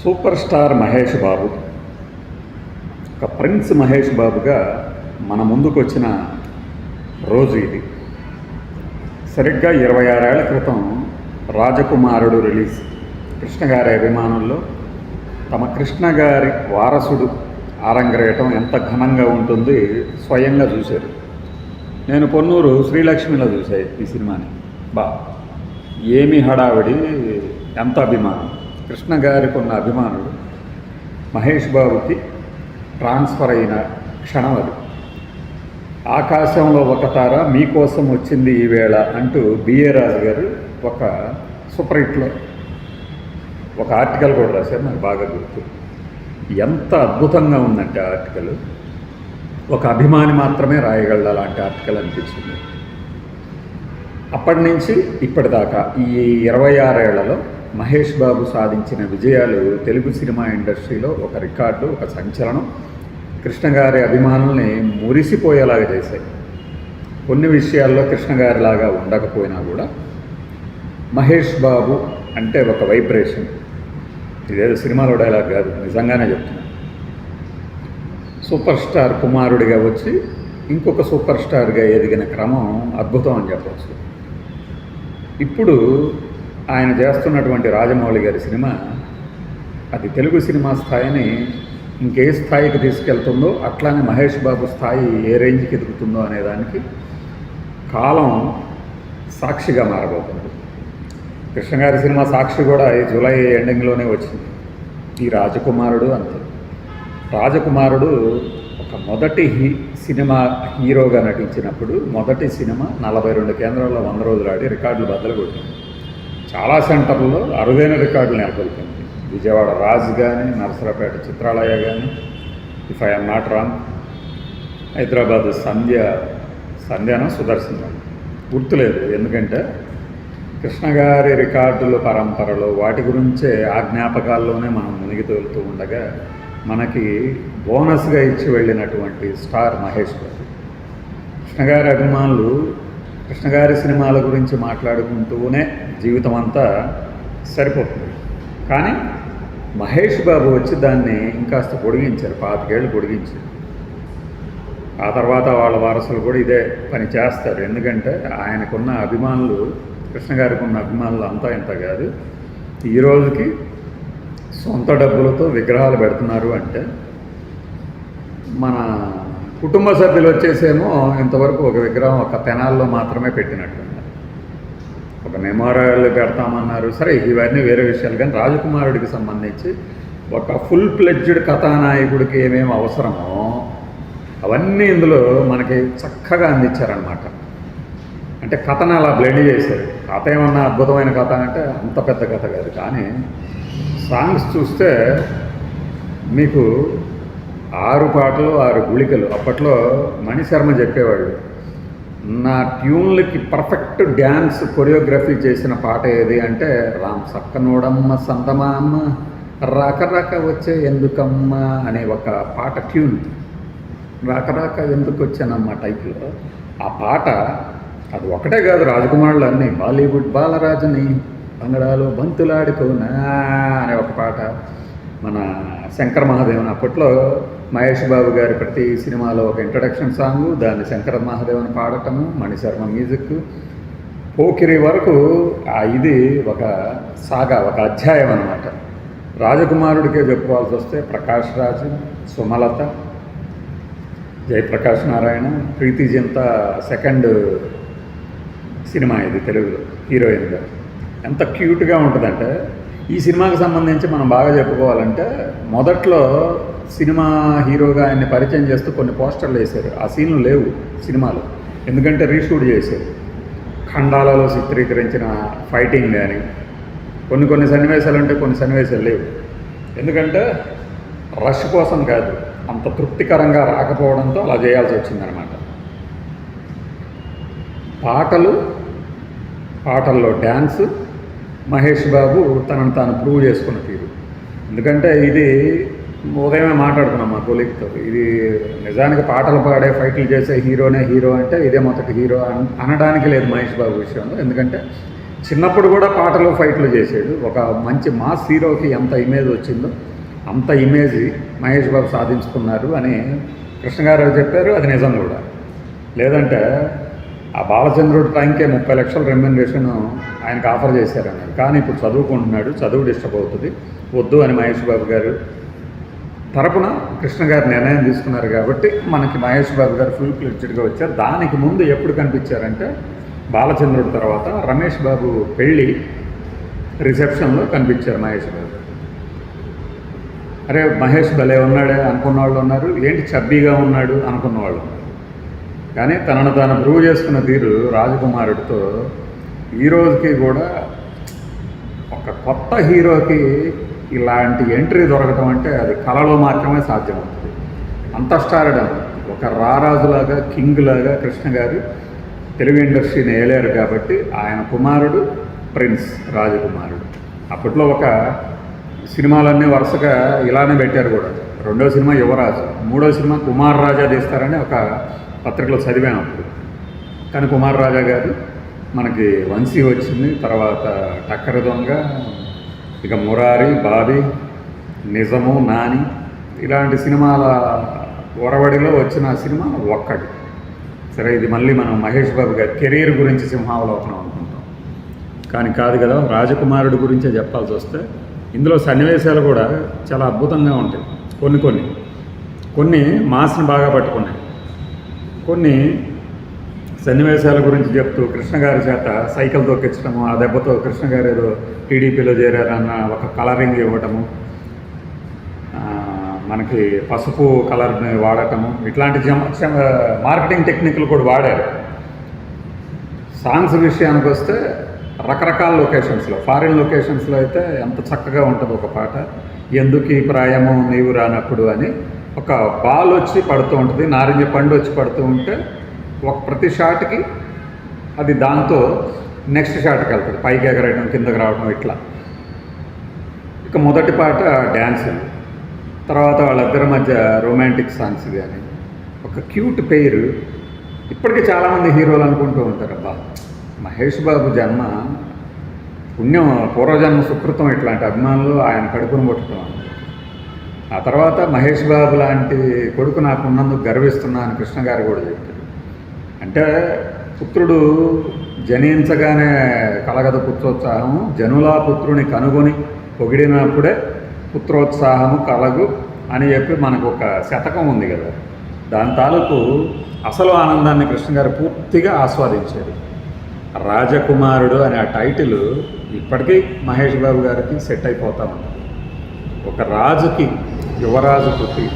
Super star Mahesh Babu. ఒక prince Mahesh బాబుగా మన ముందుకు వచ్చిన రోజు ఇది. సరిగ్గా ఇరవై ఆరేళ్ళ క్రితం రాజకుమారుడు రిలీజ్. కృష్ణ గారి అభిమానుల్లో తమ కృష్ణ గారి వారసుడు ఆరంగరేయటం ఎంత ఘనంగా ఉంటుంది స్వయంగా చూశారు. నేను పొన్నూరు శ్రీలక్ష్మిలో చూశాను ఈ సినిమాని. బా ఏమి హడావిడి ఎంత అభిమానం. కృష్ణ గారికి ఉన్న అభిమానులు మహేష్ బాబుకి ట్రాన్స్ఫర్ అయిన క్షణం అది. ఆకాశంలో ఒక తార మీకోసం వచ్చింది ఈ వేళ అంటూ బిఏ రాజు గారు ఒక సూపర్ హిట్లో ఒక ఆర్టికల్ కూడా రాశారు నాకు బాగా గుర్తు. ఎంత అద్భుతంగా ఉందంటే ఆర్టికల్. ఒక అభిమాని మాత్రమే రాయగలడు అలాంటి ఆర్టికల్ అనిపించింది అప్పటి నుంచి ఇప్పటిదాకా ఈ ఇరవై ఆరేళ్ళలో మహేష్ బాబు సాధించిన విజయాలు తెలుగు సినిమా ఇండస్ట్రీలో ఒక రికార్డు ఒక సంచలనం. కృష్ణ గారి అభిమానుల్ని మురిసిపోయేలాగా చేశాయి. కొన్ని విషయాల్లో కృష్ణ గారిలాగా ఉండకపోయినా కూడా మహేష్ బాబు అంటే ఒక వైబ్రేషన్. ఇదేదో సినిమాలో డైలాగ్ కాదు నిజంగానే చెప్తున్నా. సూపర్ స్టార్ కుమారుడిగా వచ్చి ఇంకొక సూపర్ స్టార్గా ఎదిగిన క్రమం అద్భుతం అని చెప్పవచ్చు ఇప్పుడు ఆయన చేస్తున్నటువంటి రాజమౌళి గారి సినిమా అది తెలుగు సినిమా స్థాయిని ఇంకే స్థాయికి తీసుకెళ్తుందో అట్లానే మహేష్ బాబు స్థాయి ఏ రేంజ్కి ఎదుగుతుందో అనేదానికి కాలం సాక్షిగా మారబోతుంది. కృష్ణ గారి సినిమా సాక్షి కూడా ఈ జూలై ఎండింగ్లోనే వచ్చింది. ఈ రాజకుమారుడు అంతే. రాజకుమారుడు ఒక మొదటి హీ సినిమా హీరోగా నటించినప్పుడు మొదటి సినిమా నలభై రెండు కేంద్రాల్లో వంద రోజులు ఆడి రికార్డులు బద్దలు కొట్టింది. చాలా సెంటర్లో అరుదైన రికార్డులు నెలకొల్పింది విజయవాడ రాజ్ కానీ నరసరాపేట చిత్రాలయ కానీ if I'm not wrong Hyderabad Sandhya సంధ్యాన Sudarshan గుర్తులేదు ఎందుకంటే కృష్ణగారి రికార్డులు పరంపరలు పరంపరలో వాటి గురించే ఆ జ్ఞాపకాల్లోనే మనం మునిగి తోలుతూ ఉండగా మనకి బోనస్గా ఇచ్చి వెళ్ళినటువంటి స్టార్ మహేష్ గారు అభిమానులు కృష్ణగారి సినిమాల గురించి మాట్లాడుకుంటూనే జీవితం అంతా సరిపోతుంది. కానీ మహేష్ బాబు వచ్చి దాన్ని ఇంకాస్త పొడిగించారు పాతికేళ్ళు పొడిగించారు. ఆ తర్వాత వాళ్ళ వారసులు కూడా ఇదే పని చేస్తారు. ఎందుకంటే ఆయనకున్న అభిమానులు కృష్ణ గారికి ఉన్న అభిమానులు అంతా ఇంత కాదు. ఈ రోజుకి సొంత డబ్బులతో విగ్రహాలు పెడుతున్నారు అంటే మన కుటుంబ సభ్యులు వచ్చేసేమో ఇంతవరకు ఒక విగ్రహం ఒక పెనాల్లో మాత్రమే పెట్టినట్టున్నారు ఒక మెమోరియల్ పెడతామన్నారు. సరే ఇవన్నీ వేరే విషయాలు. కానీ రాజకుమారుడికి సంబంధించి ఒక ఫుల్ ప్లెడ్జ్డ్ కథానాయకుడికి ఏమేమి అవసరమో అవన్నీ ఇందులో మనకి చక్కగా అందించారనమాట అంటే కథను అలా బ్లెండ్ చేశారు. కథ ఏమన్నా అద్భుతమైన కథ అంటే అంత పెద్ద కథ కాదు. కానీ సాంగ్స్ చూస్తే మీకు ఆరు పాటలు ఆరు గుళికలు. అప్పట్లో మణిశర్మ చెప్పేవాళ్ళు నా ట్యూన్లకి పర్ఫెక్ట్ డ్యాన్స్ కొరియోగ్రఫీ చేసిన పాట ఏది అంటే రామ్ సక్కనోడమ్మ సందమామ్మ రాక వచ్చే ఎందుకమ్మ అనే ఒక పాట ట్యూన్. రాక ఎందుకు వచ్చానమ్మ టైప్లో ఆ పాట అది ఒకటే కాదు రాజకుమారులు అన్నీ బాలీవుడ్ బాలరాజుని బంగళాలు బంతులాడుకోనా అనే ఒక పాట మన శంకర మహాదేవన్ అప్పట్లో మహేష్ బాబు గారి ప్రతి సినిమాలో ఒక ఇంట్రడక్షన్ సాంగ్ దాన్ని శంకర మహాదేవన్ పాడటము మణిశర్మ మ్యూజిక్ పోకిరి వరకు ఇది ఒక సాగా ఒక అధ్యాయం అనమాట రాజకుమారుడికే చెప్పుకోవాల్సి వస్తే ప్రకాష్ రాజు సుమలత జయప్రకాష్ నారాయణ ప్రీతి జింత సెకండ్ సినిమా ఇది తెలుగులో హీరోయిన్గా. ఎంత క్యూట్గా ఉంటుందంటే ఈ సినిమాకి సంబంధించి మనం బాగా చెప్పుకోవాలంటే మొదట్లో సినిమా హీరోగా ఆయన్ని పరిచయం చేస్తూ కొన్ని పోస్టర్లు వేశారు. ఆ సీన్లు లేవు సినిమాలో. ఎందుకంటే రీషూట్ చేశారు. ఖండాలలో చిత్రీకరించిన ఫైటింగ్ కానీ కొన్ని కొన్ని సన్నివేశాలు అంటే కొన్ని సన్నివేశాలు లేవు. ఎందుకంటే రష్ కోసం కాదు అంత తృప్తికరంగా రాకపోవడంతో అలా చేయాల్సి వచ్చిందనమాట. పాటలు పాటల్లో డ్యాన్స్ మహేష్ బాబు తనను తాను ప్రూవ్ చేసుకున్న తీరు. ఎందుకంటే ఇది ఉదయమే మాట్లాడుకున్నాం మా కొలీగ్తో ఇది నిజానికి పాటలు పాడే ఫైట్లు చేసే హీరోనే హీరో అంటే ఇదే మొదటి హీరో అనడానికి లేదు మహేష్ బాబు విషయంలో. ఎందుకంటే చిన్నప్పుడు కూడా పాటలు ఫైట్లు చేసాడు. ఒక మంచి మాస్ హీరోకి ఎంత ఇమేజ్ వచ్చిందో అంత ఇమేజ్ మహేష్ బాబు సాధించుకున్నారు అని కృష్ణ గారు చెప్పారు. అది నిజం కూడా. లేదంటే ఆ బాలచంద్రుడు టైంకే ముప్పై లక్షల రెమ్యునరేషన్ ఆయనకు ఆఫర్ చేశారన్నారు. కానీ ఇప్పుడు చదువుకుంటున్నాడు. చదువు డిస్టర్బ్ అవుతుంది. వద్దు అని మహేష్ బాబు గారు తరపున కృష్ణ గారు నిర్ణయం తీసుకున్నారు కాబట్టి మనకి మహేష్ బాబు గారు ఫుల్ ఫ్లెడ్జ్డ్గా వచ్చారు. దానికి ముందు ఎప్పుడు కనిపించారంటే బాలచంద్రుడి తర్వాత రమేష్ బాబు పెళ్ళి రిసెప్షన్లో కనిపించారు మహేష్ బాబు. అరే మహేష్ భలే ఉన్నాడే అనుకున్న వాళ్ళు ఉన్నారు. ఏంటి చబ్బీగా ఉన్నాడు అనుకున్న వాళ్ళు కానీ తనను తాను ప్రూవ్ చేసుకున్న తీరు రాజకుమారుడితో ఈ రోజుకి కూడా ఒక కొత్త హీరోకి ఇలాంటి ఎంట్రీ దొరకటం అంటే అది కళలో మాత్రమే సాధ్యమవుతుంది. అంతఃస్టారడం ఒక రారాజులాగా కింగ్ లాగా కృష్ణ గారు తెలుగు ఇండస్ట్రీని ఏలారు కాబట్టి ఆయన కుమారుడు ప్రిన్స్ రాజకుమారుడు. అప్పట్లో ఒక సినిమాలన్నీ వరుసగా ఇలానే పెట్టారు కూడా. రెండో సినిమా యువరాజు మూడో సినిమా కుమార్ రాజా తీస్తారని ఒక పత్రికలో చదివాను అప్పుడు. కానీ కుమార్ రాజా గారు మనకి వంశీ వచ్చింది తర్వాత టక్కర దొంగ ఇక మురారి బాబీ నిజము నాని ఇలాంటి సినిమాల ఒరవడిలో వచ్చిన సినిమా ఒక్కటి. సరే ఇది మళ్ళీ మనం మహేష్ బాబు గారి కెరీర్ గురించి సింహావలోకనం అనుకుంటాం. కానీ కాదు కదా రాజకుమారుడి గురించే చెప్పాల్సి వస్తే ఇందులో సన్నివేశాలు కూడా చాలా అద్భుతంగా ఉంటాయి. కొన్ని కొన్ని. కొన్ని మాస్ని బాగా పట్టుకున్నాయి. కొన్ని సన్నివేశాల గురించి చెప్తూ కృష్ణ గారి చేత సైకిల్ తొక్కించడము ఆ దెబ్బతో కృష్ణ గారు ఏదో టీడీపీలో చేరారన్న ఒక కలరింగ్ ఇవ్వటము మనకి పసుపు కలర్ని వాడటము ఇట్లాంటి మార్కెటింగ్ టెక్నిక్లు కూడా వాడారు. సాంగ్స్ విషయానికి వస్తే రకరకాల లొకేషన్స్లో ఫారిన్ లొకేషన్స్లో అయితే ఎంత చక్కగా ఉంటుంది ఒక పాట ఎందుకు ఈ ప్రాయము నీవు రానప్పుడు అని ఒక బాల్ వచ్చి పడుతూ ఉంటుంది నారింజ పండు వచ్చి పడుతూ ఉంటే ఒక ప్రతి షాట్కి అది దాంతో నెక్స్ట్ షాట్కి వెళ్తుంది. పైకి ఎగరడం కిందకి రావడం ఇట్లా. ఇక మొదటి పాట డ్యాన్స్ తర్వాత వాళ్ళిద్దరి మధ్య రొమాంటిక్ సాంగ్స్ కానీ ఒక క్యూట్ పేరు. ఇప్పటికీ చాలామంది హీరోలు అనుకుంటూ ఉంటారు అబ్బా మహేష్ బాబు జన్మ పుణ్యం పూర్వజన్మ సుకృతం ఇట్లాంటి అభిమానులు ఆయన కడుపును కొట్టడం ఆ తర్వాత మహేష్ బాబు లాంటి కొడుకు నాకు ఉన్నందుకు గర్విస్తున్నా అని కృష్ణ గారు కూడా చెప్పారు అంటే పుత్రుడు జనించగానే కలగద పుత్రోత్సాహము జనులా పుత్రుని కనుగొని పొగిడినప్పుడే పుత్రోత్సాహము కలగు అని చెప్పి మనకు ఒక శతకం ఉంది కదా. దాని తాలూకు అసలు ఆనందాన్ని కృష్ణ గారు పూర్తిగా ఆస్వాదించారు. రాజకుమారుడు అనే ఆ టైటిల్ ఇప్పటికీ మహేష్ బాబు గారికి సెట్ అయిపోతా ఉంటుంది ఒక రాజుకి యువరాజు పుట్టి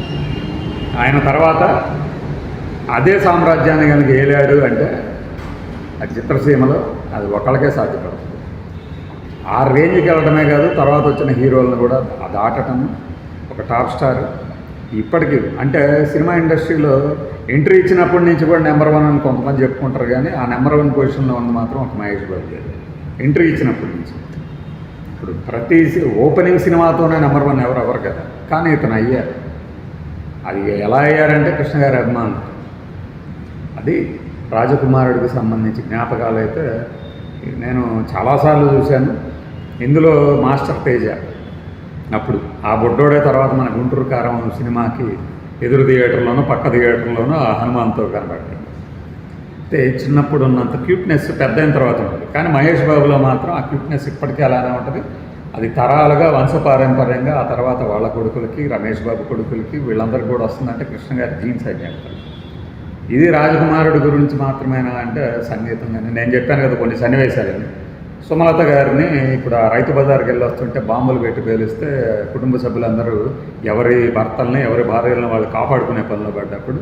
ఆయన తర్వాత అదే సామ్రాజ్యాన్ని కనుక ఏలాడు అంటే ఆ చిత్రసీమలో అది ఒకళ్ళకే సాధ్యపడుతుంది ఆ రేంజ్కి వెళ్ళడమే కాదు తర్వాత వచ్చిన హీరోలను కూడా దాటటం ఒక టాప్ స్టార్. ఇప్పటికీ అంటే సినిమా ఇండస్ట్రీలో ఎంట్రీ ఇచ్చినప్పటి నుంచి కూడా నెంబర్ వన్ అని కొంతమంది చెప్పుకుంటారు కానీ ఆ నెంబర్ వన్ పొజిషన్లో ఉంది మాత్రం ఒక మహేష్ బాబు గారు. ఎంట్రీ ఇచ్చినప్పటి నుంచి. ఇప్పుడు ప్రతి ఓపెనింగ్ సినిమాతోనే నెంబర్ వన్ ఎవరు ఎవరు కదా. కానీ ఇతను అయ్యారు. అది ఎలా అయ్యారంటే కృష్ణ గారి అభిమానం అది రాజకుమారుడికి సంబంధించి జ్ఞాపకాలు అయితే నేను చాలాసార్లు చూశాను. ఇందులో మాస్టర్ తేజ అప్పుడు. ఆ బొడ్డోడే తర్వాత మన గుంటూరు కారం సినిమాకి ఎదురు థియేటర్లోనూ పక్క థియేటర్లోనూ ఆ హనుమాన్తో కనబడ్డాయి అయితే చిన్నప్పుడు ఉన్నంత క్యూట్నెస్ పెద్ద అయిన తర్వాత ఉంటుంది. కానీ మహేష్ బాబులో మాత్రం ఆ క్యూట్నెస్ ఇప్పటికీ అలానే ఉంటుంది. అది తరాలుగా వంశపారంపర్యంగా ఆ తర్వాత వాళ్ళ కొడుకులకి రమేష్ బాబు కొడుకులకి వీళ్ళందరికీ కూడా వస్తుందంటే కృష్ణ గారి జీన్స్ అని చెప్తారు ఇది రాజకుమారుడి గురించి మాత్రమేనా అంటే సంగీతం కానీ నేను చెప్పాను కదా కొన్ని సన్నివేశాలని. సుమలత గారిని ఇప్పుడు ఆ రైతు బజార్కి వెళ్ళి వస్తుంటే బాంబులు పెట్టి పేలిస్తే కుటుంబ సభ్యులందరూ ఎవరి భర్తల్ని ఎవరి భార్యలను వాళ్ళు కాపాడుకునే పనిలో పడ్డప్పుడు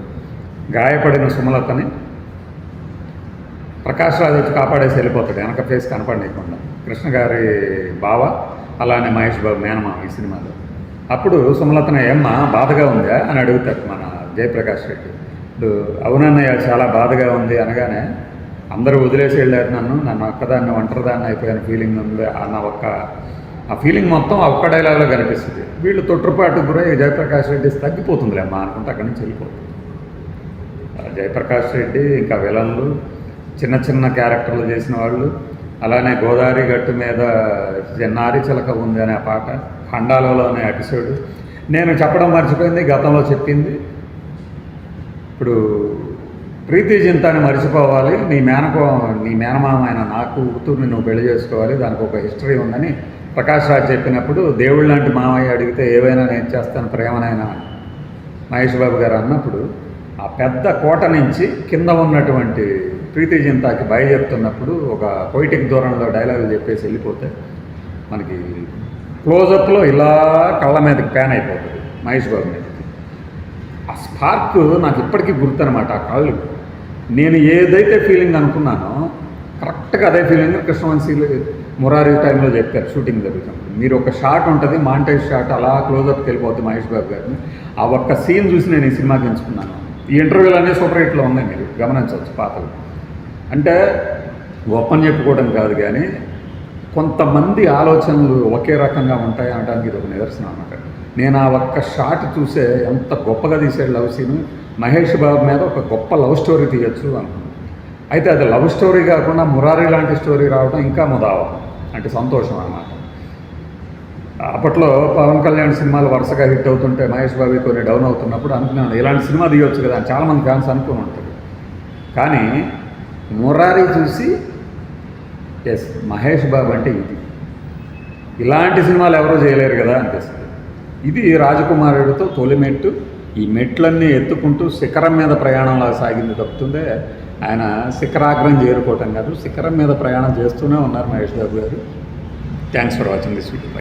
గాయపడిన సుమలతని ప్రకాష్ రాజు వచ్చి కాపాడేసి వెళ్ళిపోతాడు. వెనక ఫేస్ కనపడలేకుండా కృష్ణ గారి బావ అలానే మహేష్ బాబు మేనమామ ఈ సినిమాలో. అప్పుడు సుమలతన ఏమ్మా బాధగా ఉందా? అని అడుగుతాడు మన జయప్రకాష్ రెడ్డి. ఇప్పుడు అవునన్నయ్య చాలా బాధగా ఉంది అనగానే అందరూ వదిలేసి వెళ్ళారు నన్ను. నన్ను ఒక్కదాన్ని ఒంటరిదాన్ని అయిపోయిన ఫీలింగ్ ఉంది అన్న ఒక్క ఆ ఫీలింగ్ మొత్తం ఒక్క డైలాగ్లో కనిపిస్తుంది. వీళ్ళు తొట్టుపాటు గురై జయప్రకాష్ రెడ్డి తగ్గిపోతుందిలే అమ్మా అనుకుంటే అక్కడి నుంచి వెళ్ళిపోతుంది. జయప్రకాష్ రెడ్డి ఇంకా విలన్లు చిన్న చిన్న క్యారెక్టర్లు చేసిన వాళ్ళు అలానే గోదావరి గట్టు మీద చిన్నారి చిలక ఉంది అనే పాట ఖండాలలో అనే ఎపిసోడ్. నేను చెప్పడం మర్చిపోయింది గతంలో చెప్పింది. ఇప్పుడు ప్రీతి జింతాన్ని మర్చిపోవాలి. నీ మేనకో నీ మేనమామ అయిన నాకు కూతుర్ని నువ్వు పెళ్ళి చేసుకోవాలి. దానికి ఒక హిస్టరీ ఉందని ప్రకాష్ రాజ్ చెప్పినప్పుడు దేవుళ్ళ లాంటి మామయ్య అడిగితే ఏవైనా నేను చేస్తాను ప్రేమనైనా మహేష్ బాబు గారు అన్నప్పుడు ఆ పెద్ద కోట నుంచి కింద ఉన్నటువంటి ప్రీతి జింతాకి బయలుదేరుతున్నప్పుడు ఒక పొయిటిక్ దూరంలో డైలాగులు చెప్పేసి వెళ్ళిపోతే మనకి క్లోజప్లో ఇలా కళ్ళ మీదకి ప్యాన్ అయిపోతుంది మహేష్ బాబు మీదకి ఆ స్పార్క్ నాకు ఇప్పటికీ గుర్తనమాట ఆ కళ్ళు. నేను ఏదైతే ఫీలింగ్ అనుకున్నానో కరెక్ట్గా అదే ఫీలింగ్ కృష్ణవంశీ మురారి టైంలో చెప్పారు షూటింగ్ జరుగుతుంది మీరు ఒక షాట్ ఉంటుంది మాంటేజ్ షాట్ అలా క్లోజప్కి వెళ్ళిపోద్ది మహేష్ బాబు గారిని. ఆ ఒక్క సీన్ చూసి నేను ఈ సినిమాకి ఎంచుకున్నాను ఈ ఇంటర్వ్యూలు అనేవి సూపర్ హిట్లో ఉన్నాయి మీరు గమనించవచ్చు పాతలు అంటే గొప్పని చెప్పుకోవడం కాదు కానీ కొంతమంది ఆలోచనలు ఒకే రకంగా ఉంటాయి అనడానికి ఇది ఒక నిదర్శనం అన్నమాట. నేను ఆ ఒక్క షాట్ చూసే ఎంత గొప్పగా తీసాడు లవ్ సీన్ మహేష్ బాబు మీద ఒక గొప్ప లవ్ స్టోరీ తీయచ్చు అనుకున్నాను. అయితే అది లవ్ స్టోరీ కాకుండా మురారి లాంటి స్టోరీ రావడం ఇంకా ముదావం అంటే సంతోషం అన్నమాట. అప్పట్లో పవన్ కళ్యాణ్ సినిమాలు వరుసగా హిట్ అవుతుంటే మహేష్ బాబు కొన్ని డౌన్ అవుతున్నప్పుడు అనుకున్నాను ఇలాంటి సినిమా తీయొచ్చు కదా అని చాలామంది ఫ్యాన్స్ అనుకుని ఉంటారు. కానీ మురారి చూసి ఎస్ మహేష్ బాబు అంటే ఇది. ఇలాంటి సినిమాలు ఎవరో చేయలేరు కదా అనిపిస్తుంది. ఇది రాజకుమారుడితో తొలి మెట్టు. ఈ మెట్లన్నీ ఎత్తుకుంటూ శిఖరం మీద ప్రయాణంలా సాగింది తప్పుతుందే. ఆయన శిఖరాగ్రం చేరుకోవటం కాదు శిఖరం మీద ప్రయాణం చేస్తూనే ఉన్నారు Mahesh Babu garu. Thanks for watching this video